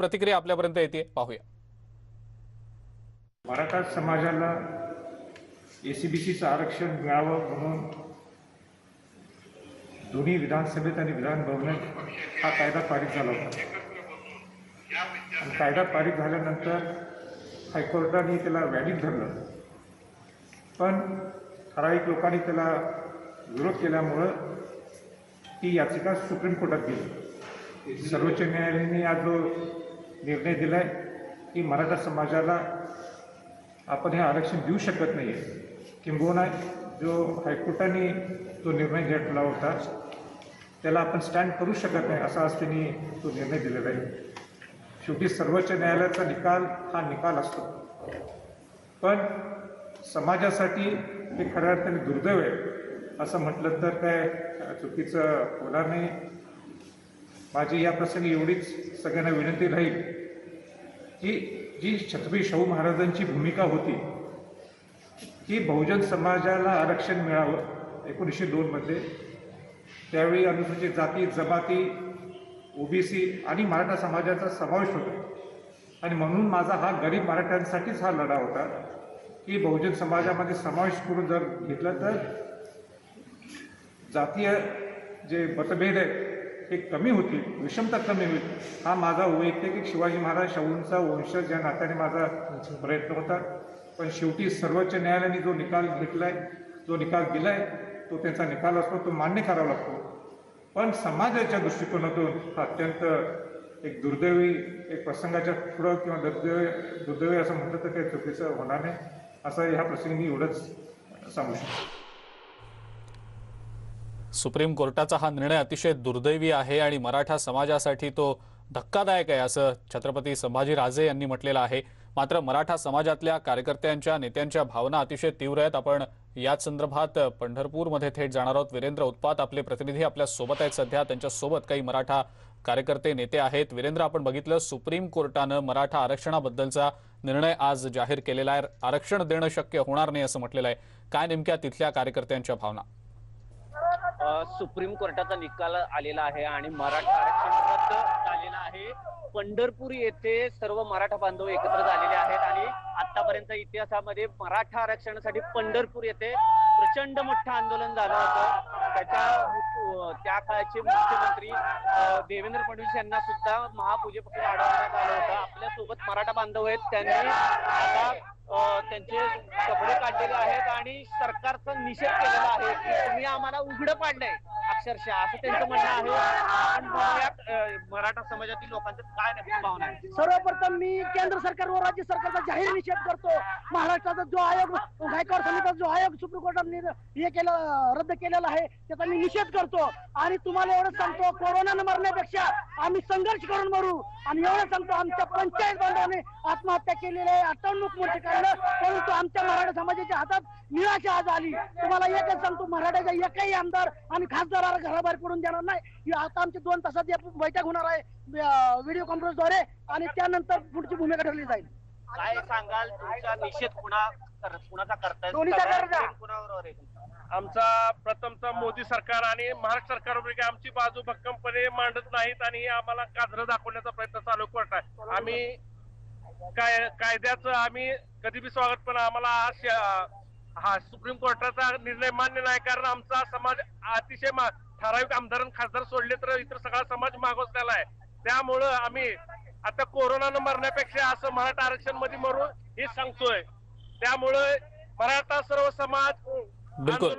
प्रतिक्रिया आपल्यापर्यंत येते. पाहूया. मराठा समाजाला एसीबीसीचं आरक्षण मिळावं म्हणून दोन्ही विधानसभेत आणि विधान भवनात हा कायदा पारित झाला होता. आणि कायदा पारित झाल्यानंतर हायकोर्टाने त्याला व्हॅलिड धरलं. पण ठराविक लोकांनी त्याला विरोध केल्यामुळं ती याचिका सुप्रीम कोर्टात गेली. सर्वोच्च न्यायालयाने आज जो निर्णय दिला आहे की मराठा समाजाला आपण हे आरक्षण देऊ शकत नाही आहे किंबहुना जो हायकोर्टाने जो निर्णय घेतला होता त्याला आपण स्टँड करू शकत नाही असा आज त्यांनी तो निर्णय दिलेला आहे. शेवटी सर्वोच्च न्यायालयाचा निकाल हा निकाल असतो. पण समाजासाठी हे खऱ्या अर्थाने दुर्दैव आहे असं म्हटलं तर काय चुकीचं होणार नाही. माझी या प्रसंगी एवढीच सगळ्यांना विनंती राहील की जी छत्रपती शाहू महाराजांची भूमिका होती की बहुजन समाजाला आरक्षण मिळावं एकोणीसशे दोनमध्ये त्यावेळी अनुसूचित जाती जमाती ओबीसी आणि मराठा समाजाचा समावेश होता. आणि म्हणून माझा हा गरीब मराठ्यांसाठीच हा लढा होता की बहुजन समाजामध्ये समावेश करून जर घेतलं तर जातीय जे मतभेद आहेत हे कमी होतील विषमता कमी होईल. हा माझा वैयक्तिक शिवाजी महाराज शाहूंचा वंशज या नात्याने माझा प्रयत्न होता पण शेवटी सर्वोच्च न्यायालयाने जो निकाल घेतलाय जो निकाल दिलाय तो त्यांचा निकाल असतो तो मान्य करावा लागतो. पण समाजाच्या दृष्टिकोनातून हा अत्यंत एक दुर्दैवी एक प्रसंगाच्या पुढं किंवा दुर्दैवी दुर्दैवी असं म्हटलं तर काही चुकीचं होणार नाही. असं ह्या प्रसंगी मी एवढंच सांगू शकतो. सुप्रीम कोर्टाचा हा निर्णय अतिशय दुर्दैवी आहे आणि मराठा समाजासाठी तो धक्कादायक आहे असं छत्रपती संभाजीराजे यांनी म्हटलेलं आहे. मात्र मराठा समाजातल्या कार्यकर्त्यांच्या नेत्यांच्या भावना अतिशय तीव्र आहेत. आपण याच संदर्भात पंढरपूरमध्ये थेट जाणार आहोत. वीरेंद्र उत्पात आपले प्रतिनिधी आपल्यासोबत आहेत सध्या. त्यांच्यासोबत काही मराठा कार्यकर्ते नेते आहेत. वीरेंद्र आपण बघितलं सुप्रीम कोर्टानं मराठा आरक्षणाबद्दलचा निर्णय आज जाहीर केलेला आहे. आरक्षण देणं शक्य होणार नाही असं म्हटलेलं आहे. काय नेमक्या तिथल्या कार्यकर्त्यांच्या भावना? सुप्रीम कोर्टाचा निकाल आलेला आहे आणि मराठा आरक्षण रद्द आहे. पंढरपूर येथे सर्व मराठा बांधव एकत्र झालेले आहेत आणि आतापर्यंत इतिहासामध्ये मराठा आरक्षणासाठी पंढरपूर येथे प्रचंड मोठं आंदोलन झालं होतं. त्याच्या त्या काळाचे मुख्यमंत्री देवेंद्र फडणवीस यांना सुद्धा महापूजेपासून अडवण्यात आलं होतं. आपल्यासोबत मराठा बांधव आहेत. त्यांनी आता त्यांचे कपडे काढलेले आहेत आणि सरकारचा निषेध केलेला आहे की तुम्ही आम्हाला उघडं पाडलंय. अक्षरशः असं त्यांचं म्हणणं आहे. मराठा समाजातील लोकांचं काय नक्की भावना आहे? सर्वप्रथम मी केंद्र सरकार व राज्य सरकारचा जाहीर निषेध करतो. महाराष्ट्राचा जो आयोग गायकवाड समितीचा जो आयोग सुप्रीम कोर्टाने हे केलं रद्द केलेला आहे त्याचा मी निषेध करतो. आणि तुम्हाला एवढं सांगतो कोरोनानं मरण्यापेक्षा आम्ही संघर्ष करून मरू. आणि एवढं सांगतो आमच्या पंचायत बांधवाने आत्महत्या केलेली आहे. अटवणूक मोठे काढलं परंतु आमच्या मराठा समाजाच्या हातात निराशा आज आली. तुम्हाला एकच सांगतो मराठ्याचा एकही आमदार आणि खासदार खासदाराला घराबाहेर पडून देणार नाही. आता आमची दोन तासात या बैठक होणार आहे व्हिडिओ कॉन्फरन्सद्वारे आणि त्यानंतर पुढची भूमिका ठरली जाईल. काय सांगाल? तुमचा निषेध कुणा कर- कुणाचा करताय? आमचा प्रथमचा मोदी सरकार आणि महाराष्ट्र सरकारपैकी आमची बाजू भक्कमपणे मांडत नाहीत आणि आम्हाला काजरं दाखवण्याचा प्रयत्न चालू करत आहे. आम्ही काय कायद्याचं आम्ही कधी बी स्वागत पण आम्हाला हा सुप्रीम कोर्टाचा निर्णय मान्य नाही कारण आमचा समाज अतिशय ठराविक आमदार खासदार सोडले तर इतर सगळा समाज मागोसलेला आहे. त्यामुळं आम्ही आता कोरोनानं मरण्यापेक्षा असं मराठा आरक्षणमध्ये मरू हे सांगतोय. त्यामुळे मराठा सर्व समाज बिलकुल.